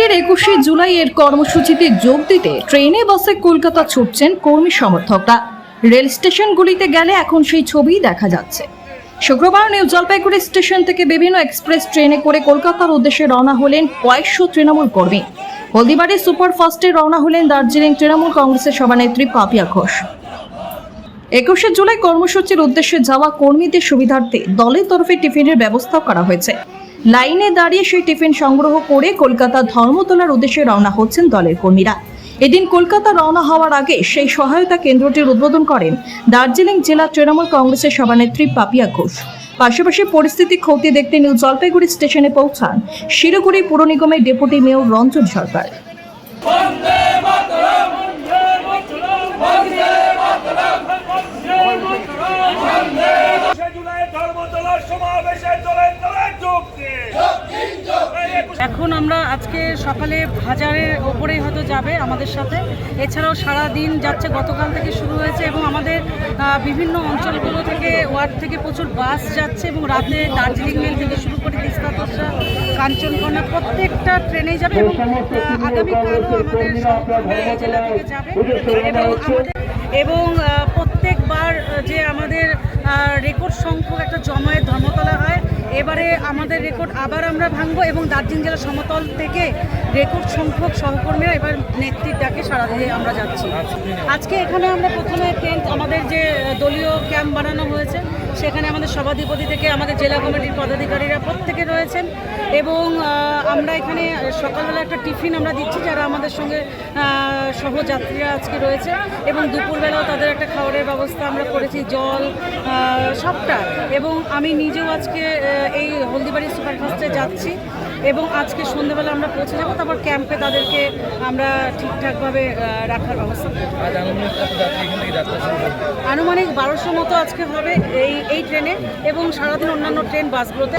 রাজ্যের একুশে জুলাই এর কর্মসূচিতে যোগ দিতে ট্রেনে, বাসে কলকাতা ছুটছেন কর্মী সমর্থকরা। রেল স্টেশনগুলিতে গেলে এখন সেই ছবিই দেখা যাচ্ছে। শুক্রবার নিউ জলপাইগুড়ি স্টেশন থেকে বিভিন্ন এক্সপ্রেস ট্রেনে করে কলকাতার উদ্দেশ্যে রওনা হলেন কয়েকশো তৃণমূল কর্মী। হলদিবাড়ি সুপারফাস্টে রওনা হলেন দার্জিলিং তৃণমূল কংগ্রেসের সভানেত্রী পাপিয়া ঘোষ। একুশে জুলাই কর্মসূচির উদ্দেশ্যে যাওয়া কর্মীদের সুবিধার্থে দলের তরফে টিফিনের ব্যবস্থা করা হয়েছে। লাইনে দাঁড়িয়ে সেই টিফিন সংগ্রহ করে কলকাতা ধর্মতলার উদ্দেশ্যে রওনা হচ্ছেন দলের কর্মীরা। এদিন কলকাতা রওনা হওয়ার আগে সেই সহায়তা কেন্দ্রটির উদ্বোধন করেন দার্জিলিং জেলা তৃণমূল কংগ্রেসের সভানেত্রী পাপিয়া ঘোষ। পাশাপাশি পরিস্থিতি খতিয়ে দেখতে নিউ জলপাইগুড়ি স্টেশনে পৌঁছান শিলিগুড়ি পুর নিগমের ডেপুটি মেয়র রঞ্জন সরকার একুশে জুলাই ধর্মতলার সমাবেশে চলেন দলের যোগ দিয়ে এখন আমরা আজকে সকালে হাজারের ওপরেই হয়তো যাবে আমাদের সাথে। এছাড়াও সারা দিন যাচ্ছে গতকাল থেকে শুরু হয়েছে এবং আমাদের বিভিন্ন অঞ্চলগুলো থেকে ওয়ার্ড থেকে প্রচুর বাস যাচ্ছে এবং রাতে দার্জিলিং মেল থেকে শুরু করে তিস্তা তোষা কাঞ্চনকন্যা প্রত্যেকটা ট্রেনেই যাবে এবং আগামীকালও আমাদের জেলা থেকে যাবে। এবং আমাদের এবং প্রত্যেকবার রেকর্ড সংখ্যক একটা জমায়েত ধর্মতলা হয়। এবারে আমাদের রেকর্ড আবার আমরা ভাঙবো এবং দার্জিলিং জেলা সমতল থেকে রেকর্ড সংখ্যক সহকর্মীরা এবার নেত্রীর ডাকে সারা দিয়ে আমরা যাচ্ছি। আজকে? এখানে আমরা প্রথমে টেন্ট আমাদের যে দলীয় ক্যাম্প বানানো হয়েছে সেখানে আমাদের সভাধিপতি থেকে আমাদের জেলা কমিটির পদাধিকারীরা প্রত্যেকে রয়েছেন এবং আমরা এখানে সকালবেলা একটা টিফিন আমরা দিচ্ছি যারা আমাদের সঙ্গে সহযাত্রীরা আজকে রয়েছে এবং দুপুরবেলাও তাদের একটা খাবারের ব্যবস্থা আমরা করেছি জল সবটা। এবং আমি নিজেও আজকে এই হলদিবাড়ি সুপারফাস্টে যাচ্ছি এবং আজকে সন্ধ্যেবেলা আমরা পৌঁছে যাব তারপর ক্যাম্পে তাদেরকে আমরা ঠিকঠাকভাবে রাখার ব্যবস্থা আনুমানিক বারোশো মতো আজকে হবে। এই এই ট্রেনে এবং সারাদিন অন্যান্য ট্রেন বাসগুলোতে।